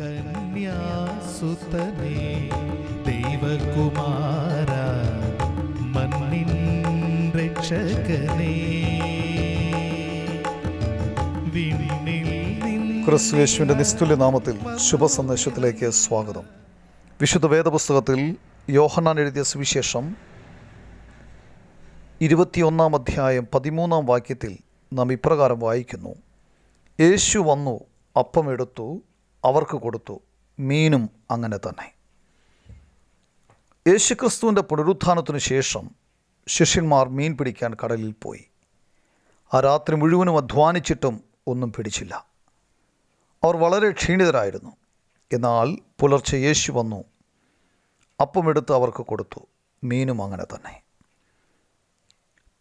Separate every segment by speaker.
Speaker 1: കന്യാസുതനേ ദൈവകുമാര മണ്ണിൻ രക്ഷകനേ. വിണ്ണിൽ നിന്ന്
Speaker 2: ക്രിസ്തു യേശുവിന്റെ നിസ്തുല്യ നാമത്തിൽ ശുഭ സന്ദേശത്തിലേക്ക് സ്വാഗതം. വിശുദ്ധ വേദപുസ്തകത്തിൽ യോഹന്നാൻ എഴുതിയ സുവിശേഷം ഇരുപത്തിയൊന്നാം അധ്യായം പതിമൂന്നാം വാക്യത്തിൽ നാം ഇപ്രകാരം വായിക്കുന്നു. യേശു വന്നു അപ്പമെടുത്തു അവർക്ക് കൊടുത്തു. മീനും അങ്ങനെ തന്നെ. യേശുക്രിസ്തുവിന്റെ പുനരുത്ഥാനത്തിനു ശേഷം ശിഷ്യന്മാർ മീൻ പിടിക്കാൻ കടലിൽ പോയി. ആ രാത്രി മുഴുവനും അധ്വാനിച്ചിട്ടും ഒന്നും പിടിച്ചില്ല. അവർ വളരെ ക്ഷീണിതരായിരുന്നു. എന്നാൽ പുലർച്ചെ യേശു വന്നു. അപ്പമെടുത്ത് അവർക്ക് കൊടുത്തു. മീനും അങ്ങനെ തന്നെ.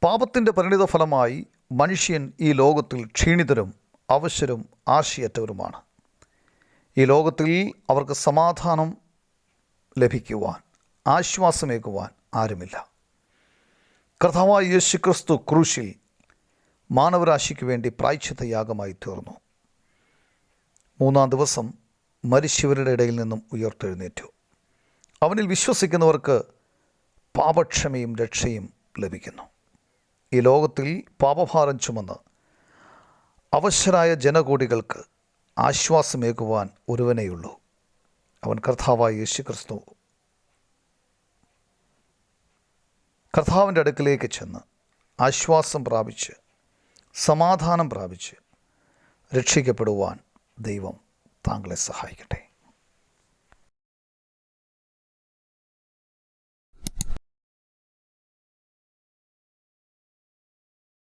Speaker 2: പാപത്തിന്റെ പരിണിത ഫലമായി മനുഷ്യൻ ഈ ലോകത്തിൽ ക്ഷീണിതരും അവശരും ആശയറ്റവരുമാണ്. ഈ ലോകത്തിൽ അവർക്ക് സമാധാനം ലഭിക്കുവാൻ ആശ്വാസമേകുവാൻ ആരുമില്ല. കർത്താവായ യേശു ക്രിസ്തു ക്രൂശിൽ മാനവരാശിക്ക് വേണ്ടി പ്രായച്ഛത യാഗമായി തീർന്നു. മൂന്നാം ദിവസം മരിച്ചവരുടെ ഇടയിൽ നിന്നും ഉയർത്തെഴുന്നേറ്റു. അവനിൽ വിശ്വസിക്കുന്നവർക്ക് പാപക്ഷമയും രക്ഷയും ലഭിക്കുന്നു. ഈ ലോകത്തിൽ പാപഭാരം ചുമന്ന് അവശരായ ജനകോടികൾക്ക് ആശ്വാസമേകുവാൻ ഒരുവനെയുള്ളൂ. അവൻ കർത്താവായ യേശു ക്രിസ്തു കർത്താവിന്റെ അടുക്കിലേക്ക് ചെന്ന് ആശ്വാസം പ്രാപിച്ച് സമാധാനം പ്രാപിച്ച് രക്ഷിക്കപ്പെടുവാൻ ദൈവം താങ്കളെ സഹായിക്കട്ടെ.